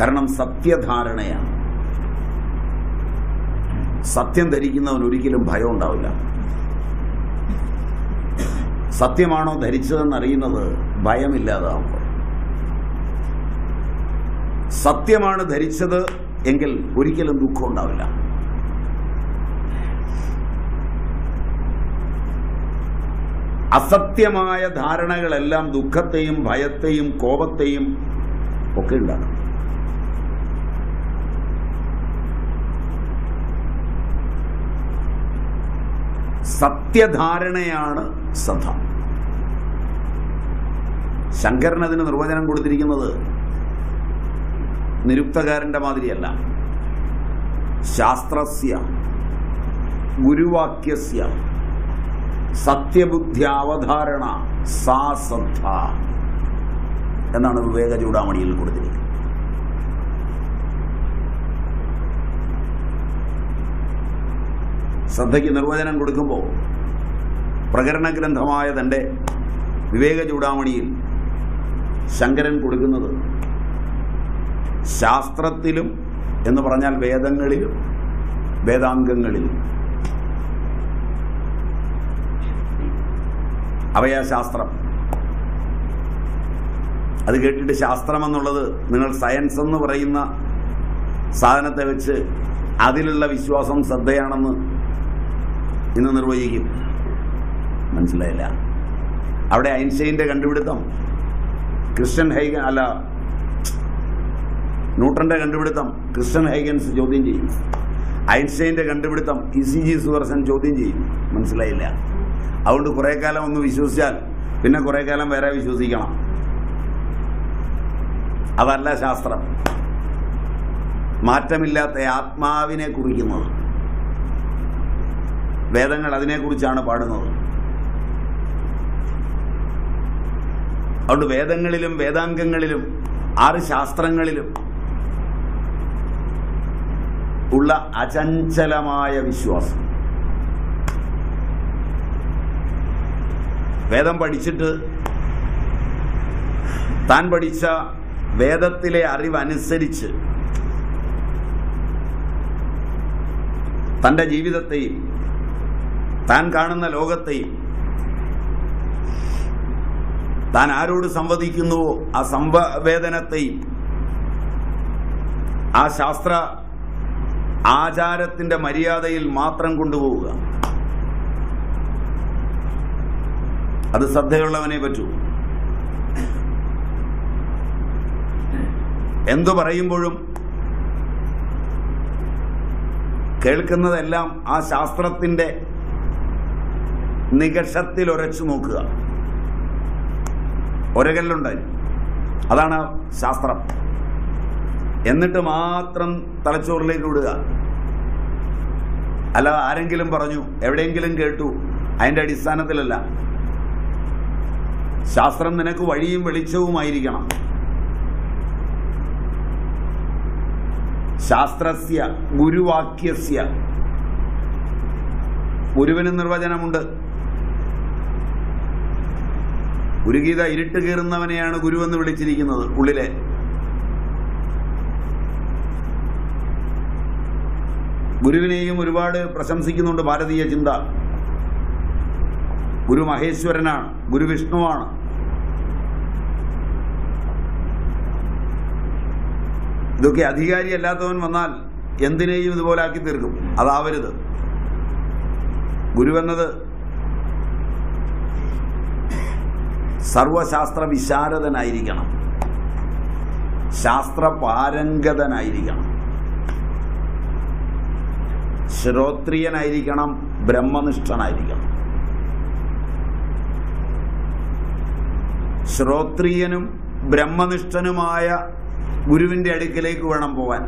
കാരണം സത്യധാരണയാണ്. സത്യം ധരിക്കുന്നവൻ ഒരിക്കലും ഭയം ഉണ്ടാവില്ല. സത്യമാണോ ധരിച്ചതെന്ന് അറിയുന്നത് ഭയമില്ലാതാവുമ്പോൾ സത്യമാണ് ധരിച്ചത് എങ്കിൽ ഒരിക്കലും ദുഃഖം ഉണ്ടാവില്ല. അസത്യമായ ധാരണകളെല്ലാം ദുഃഖത്തെയും ഭയത്തെയും കോപത്തെയും ഒക്കെ ഉണ്ടാകും സത്യധാരണയാണ് സധ ശങ്കരൻ അതിന് നിർവചനം കൊടുത്തിരിക്കുന്നത് നിരുക്തകാരന്റെ മാതിരിയല്ല. ശാസ്ത്രസ്യ ഗുരുവാക്യസ്യ സത്യബുദ്ധി അവധാരണ സാ സദ്ധ എന്നാണ് വിവേക ചൂടാമണിയിൽ കൊടുത്തിരിക്കുന്നത്. ശ്രദ്ധയ്ക്ക് നിർവചനം കൊടുക്കുമ്പോൾ പ്രകരണ ഗ്രന്ഥമായ തന്റെ വിവേക ചൂടാമണിയിൽ ശങ്കരൻ കൊടുക്കുന്നത് ശാസ്ത്രത്തിലും എന്ന് പറഞ്ഞാൽ വേദങ്ങളിലും വേദാംഗങ്ങളിലും. അവയാ ശാസ്ത്രം. അത് കേട്ടിട്ട് ശാസ്ത്രം എന്നുള്ളത് നിങ്ങൾ സയൻസ് എന്ന് പറയുന്ന സാധനത്തെ വെച്ച് അതിലുള്ള വിശ്വാസം ശ്രദ്ധയാണെന്ന് ഇന്ന് നിർവചിക്കും മനസ്സിലായില്ല. അവിടെ ഐൻസ്റ്റൈന്റെ കണ്ടുപിടുത്തം ക്രിസ്ത്യൻ ഹൈഗൻ അല്ല ന്യൂട്ടന്റെ കണ്ടുപിടുത്തം ക്രിസ്ത്യൻ ഹൈഗൻസ് ചോദ്യം ചെയ്യും. ഐൻസ്റ്റൈന്റെ കണ്ടുപിടുത്തം ഇ സി ജി സുവർസൻ ചോദ്യം ചെയ്യും. മനസ്സിലായില്ല. അതുകൊണ്ട് കുറേ കാലം ഒന്ന് വിശ്വസിച്ചാൽ പിന്നെ കുറേ കാലം വേറെ വിശ്വസിക്കണം. അതല്ല ശാസ്ത്രം. മാറ്റമില്ലാത്ത ആത്മാവിനെ കുറിക്കുന്നത്. വേദങ്ങൾ അതിനെക്കുറിച്ചാണ് പാടുന്നത്. അതുകൊണ്ട് വേദങ്ങളിലും വേദാംഗങ്ങളിലും ആറ് ശാസ്ത്രങ്ങളിലും ഉള്ള അചഞ്ചലമായ വിശ്വാസം. വേദം പഠിച്ചിട്ട് താൻ പഠിച്ച വേദത്തിലെ അറിവനുസരിച്ച് തന്റെ ജീവിതത്തെയും താൻ കാണുന്ന ലോകത്തെയും താൻ ആരോട് സംവദിക്കുന്നുവോ? ആ സംവേദനത്തെയും ആ ശാസ്ത്ര ആചാരത്തിന്റെ മര്യാദയിൽ മാത്രം കൊണ്ടുപോവുക. അത് ശ്രദ്ധയുള്ളവനെ പറ്റൂ. എന്തു പറയുമ്പോഴും കേൾക്കുന്നതെല്ലാം ആ ശാസ്ത്രത്തിന്റെ നികഷത്തിൽ ഉരച്ചു നോക്കുക. ഒരകല്ലുണ്ടായി അതാണ് ശാസ്ത്രം. എന്നിട്ട് മാത്രം തലച്ചോറിലേക്ക് വിടുക. അല്ല ആരെങ്കിലും പറഞ്ഞു എവിടെയെങ്കിലും കേട്ടു അതിന്റെ അടിസ്ഥാനത്തിലല്ല. ശാസ്ത്രം നിനക്ക് വഴിയും വെളിച്ചവുമായിരിക്കണം. ശാസ്ത്രസ്യ ഗുരുവാക്യസ്യ. ഗുരുവിന് നിർവചനമുണ്ട്. ഗുരുഗീത ഇരുട്ട് ഗുരു എന്ന് വിളിച്ചിരിക്കുന്നത് ഉള്ളിലെ. ഗുരുവിനെയും ഒരുപാട് പ്രശംസിക്കുന്നുണ്ട് ഭാരതീയ ചിന്ത. ഗുരു മഹേശ്വരനാണ് ഗുരു വിഷ്ണുവാണ്. ഇതൊക്കെ അധികാരി അല്ലാത്തവൻ വന്നാൽ എന്തിനേയും ഇതുപോലെ ആക്കി തീർക്കും. അതാവരുത്. ഗുരുവെന്നത് സർവശാസ്ത്ര വിശാരദനായിരിക്കണം ശാസ്ത്ര പാരംഗതനായിരിക്കണം ശ്രോത്രിയനായിരിക്കണം ബ്രഹ്മനിഷ്ഠനായിരിക്കണം. ശ്രോത്രിയനും ബ്രഹ്മനിഷ്ഠനുമായ ഗുരുവിന്റെ അടുക്കിലേക്ക് വേണം പോവാൻ.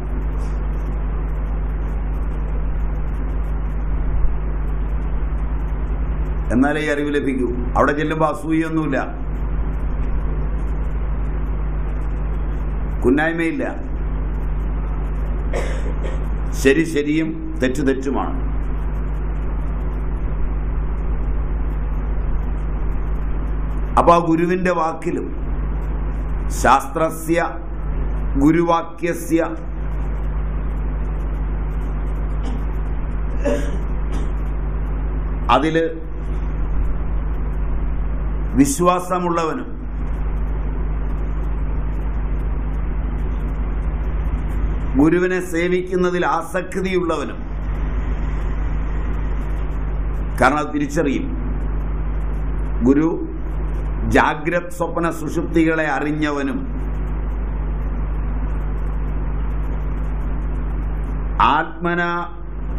എന്നാലേ അറിവ് ലഭിക്കൂ. അവിടെ ചെല്ലുമ്പോൾ അസൂയൊന്നുമില്ല. കുന്നായ്മയില്ല. ശരി ശരിയും തെറ്റ് തെറ്റുമാണ്. അപ്പൊ ആ ഗുരുവിന്റെ വാക്കിലും ശാസ്ത്രസ്യ ഗുരുവാക്യസ്യ അതിൽ വിശ്വാസമുള്ളവനും ഗുരുവിനെ സേവിക്കുന്നതിൽ ആസക്തിയുള്ളവനും. കാരണം അത് തിരിച്ചറിയും. ഗുരു ജാഗ്രത് സ്വപ്ന സുഷുപ്തികളെ അറിഞ്ഞവനും. ആത്മന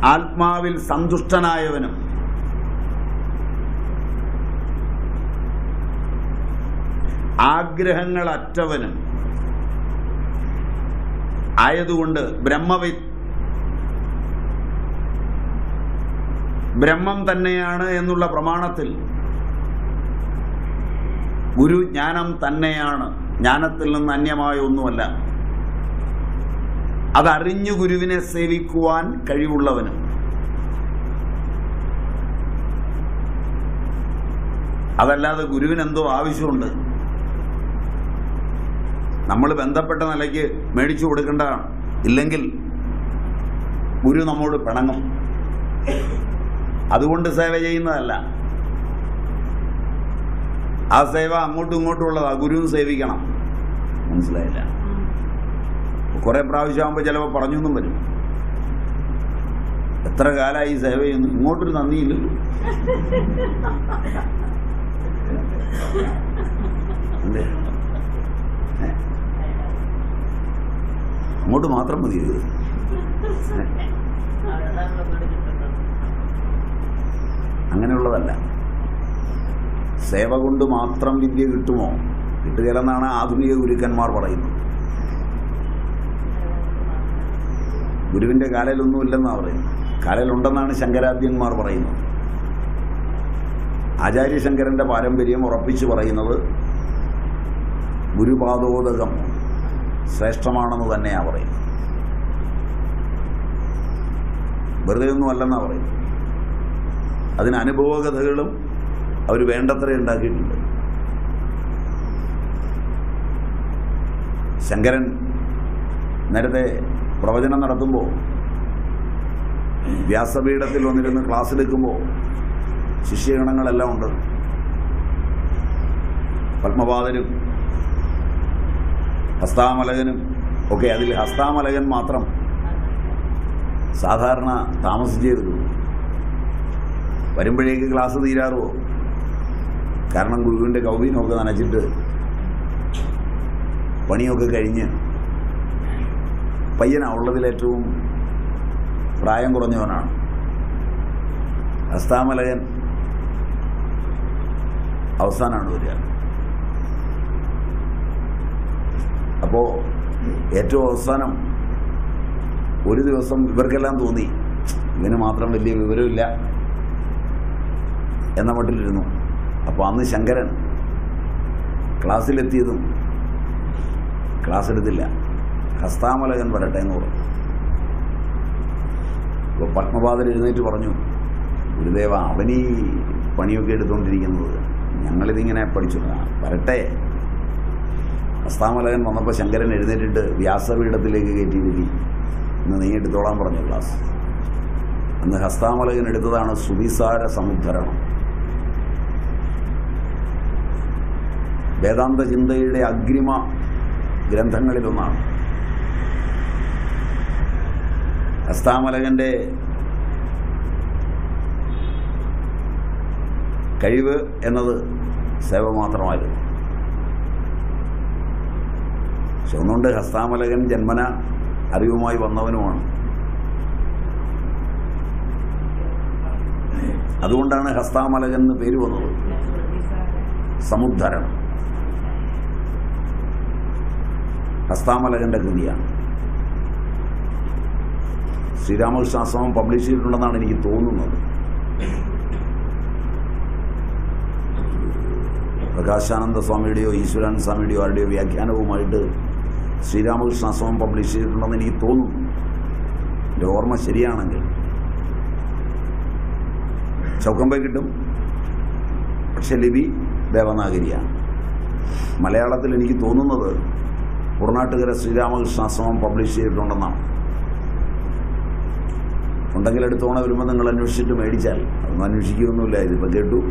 ആത്മാവിൽ സന്തുഷ്ടനായവനും. ആഗ്രഹങ്ങളറ്റവനും. ആയതുകൊണ്ട് ബ്രഹ്മവി ബ്രഹ്മം തന്നെയാണ് എന്നുള്ള പ്രമാണത്തിൽ ഗുരു ജ്ഞാനം തന്നെയാണ്. ജ്ഞാനത്തിൽ നിന്ന് അന്യമായ ഒന്നുമല്ല. അതറിഞ്ഞു ഗുരുവിനെ സേവിക്കുവാൻ കഴിവുള്ളവനും. അതല്ലാതെ ഗുരുവിനെന്തോ ആവശ്യമുണ്ട്. നമ്മൾ ബന്ധപ്പെട്ട നിലയ്ക്ക് മേടിച്ചു കൊടുക്കേണ്ടതാണ് ഇല്ലെങ്കിൽ ഗുരു നമ്മോട് പിണങ്ങും. അതുകൊണ്ട് സേവ ചെയ്യുന്നതല്ല. ആ സേവ അങ്ങോട്ടും ഇങ്ങോട്ടും ഉള്ളതാ. ഗുരുവും സേവിക്കണം. മനസ്സിലായില്ല? കുറെ പ്രാവശ്യം ആകുമ്പോൾ ചിലപ്പോൾ പറഞ്ഞൊന്നും വരും. എത്ര കാലമായി സേവ ചെയ്യുന്നു? ഇങ്ങോട്ടൊരു നന്ദിയില്ലല്ലോ അല്ലേ? അങ്ങോട്ട് മാത്രം മതി. അങ്ങനെയുള്ളതല്ല. സേവ കൊണ്ട് മാത്രം വിദ്യ കിട്ടുമോ? കിട്ടുകയില്ലെന്നാണ് ആധുനിക ഗുരുക്കന്മാർ പറയുന്നത്. ഗുരുവിന്റെ കാലയിലൊന്നുമില്ലെന്നാണ് പറയുന്നത്. കാലയിലുണ്ടെന്നാണ് ശങ്കരാദ്യന്മാർ പറയുന്നത്. ആചാര്യശങ്കരന്റെ പാരമ്പര്യം ഉറപ്പിച്ചു പറയുന്നത് ഗുരുപാദോദകം ശ്രേഷ്ഠമാണെന്ന് തന്നെയാ പറയുന്നത്. വെറുതെ ഒന്നും അല്ലെന്നാ പറയുന്നത്. അതിന് അനുഭവകഥകളും അവർ വേണ്ടത്ര ഉണ്ടാക്കിയിട്ടുണ്ട്. ശങ്കരൻ നേരത്തെ പ്രവചനം നടത്തുമ്പോൾ വ്യാസപീഠത്തിൽ വന്നിരുന്ന് ക്ലാസ് എടുക്കുമ്പോൾ ശിഷ്യഗണങ്ങളെല്ലാം ഉണ്ട്. പത്മപാദനും ഹസ്താമലകനും. ഒക്കെ അതിൽ ഹസ്താമലകൻ മാത്രം സാധാരണ താമസിച്ചിരുന്നു വരുമ്പോഴേക്ക് ക്ലാസ് തീരാറുമോ കാരണം ഗുരുവിന്റെ കൗബീനമൊക്കെ നനച്ചിട്ട് പണിയൊക്കെ കഴിഞ്ഞ് പയ്യനാ ഉള്ളതിലേറ്റവും പ്രായം കുറഞ്ഞവനാണ്. അസ്താമലകൻ അവസാനമാണ് വരിക. അപ്പോ ഏറ്റവും അവസാനം ഒരു ദിവസം ഇവർക്കെല്ലാം തോന്നി. ഇങ്ങനെ മാത്രം വലിയ വിവരമില്ല എന്ന മട്ടിലിരുന്നു. അപ്പോൾ അന്ന് ശങ്കരൻ ക്ലാസ്സിലെത്തിയതും ക്ലാസ് എടുത്തില്ല ഹസ്താമലകൻ വരട്ടെ എന്ന് പറഞ്ഞു. അപ്പോൾ പത്മപാതൻ എഴുന്നേറ്റ് പറഞ്ഞു ഗുരുദേവ അവനീ പണിയൊക്കെ എടുത്തുകൊണ്ടിരിക്കുന്നത് ഞങ്ങളിതിങ്ങനെ പഠിച്ചു. വരട്ടെ. ഹസ്താമലകൻ വന്നപ്പോൾ ശങ്കരൻ എഴുന്നേറ്റിട്ട് വ്യാസപീഠത്തിലേക്ക് കയറ്റി വിളി ഇന്ന് നീ എടുത്തോളാൻ പറഞ്ഞു ക്ലാസ്. അന്ന് ഹസ്താമലകൻ എടുത്തതാണ് സുവിസാര സമുദ്ധരണം. വേദാന്ത ചിന്തയുടെ അഗ്രിമ ഗ്രന്ഥങ്ങളിലൊന്നാണ്. ഹസ്താമലകന്റെ കഴിവ് എന്നത് സേവ മാത്രമായിരുന്നു പക്ഷെ ഒന്നുകൊണ്ട് ഹസ്താമലകൻ ജന്മന അറിവുമായി വന്നവനുമാണ്. അതുകൊണ്ടാണ് ഹസ്താമലകൻ എന്ന് പേര് വന്നത്. സമുദ്ധരണം ഹസ്താമലകന്റെ കൃതിയാണ്. ശ്രീരാമകൃഷ്ണാശ്രമം പബ്ലിഷ് ചെയ്തിട്ടുണ്ടെന്നാണ് എനിക്ക് തോന്നുന്നത്. പ്രകാശാനന്ദ സ്വാമിയുടെയോ ഈശ്വരാനന്ദ സ്വാമിയുടെയോ ആരുടെയോ വ്യാഖ്യാനവുമായിട്ട് ശ്രീരാമകൃഷ്ണാശ്രമം പബ്ലിഷ് ചെയ്തിട്ടുണ്ടെന്ന് എനിക്ക് തോന്നുന്നു. എന്റെ ഓർമ്മ ശരിയാണെങ്കിൽ. ചൗക്കമ്പ കിട്ടും. പക്ഷെ ലിപി ദേവനാഗരിയാണ്. മലയാളത്തിൽ എനിക്ക് തോന്നുന്നത് ഉറനാട്ടുകര ശ്രീരാമകൃഷ്ണ ആശ്രമം പബ്ലിഷ് ചെയ്തിട്ടുണ്ടെന്നാണ്. ഉണ്ടെങ്കിൽ അടുത്ത വരുമ്പോൾ നിങ്ങൾ അന്വേഷിച്ചിട്ട് മേടിച്ചാൽ. അതൊന്നും അന്വേഷിക്കുകയൊന്നുമില്ല. ഇതിപ്പോൾ കേട്ടു.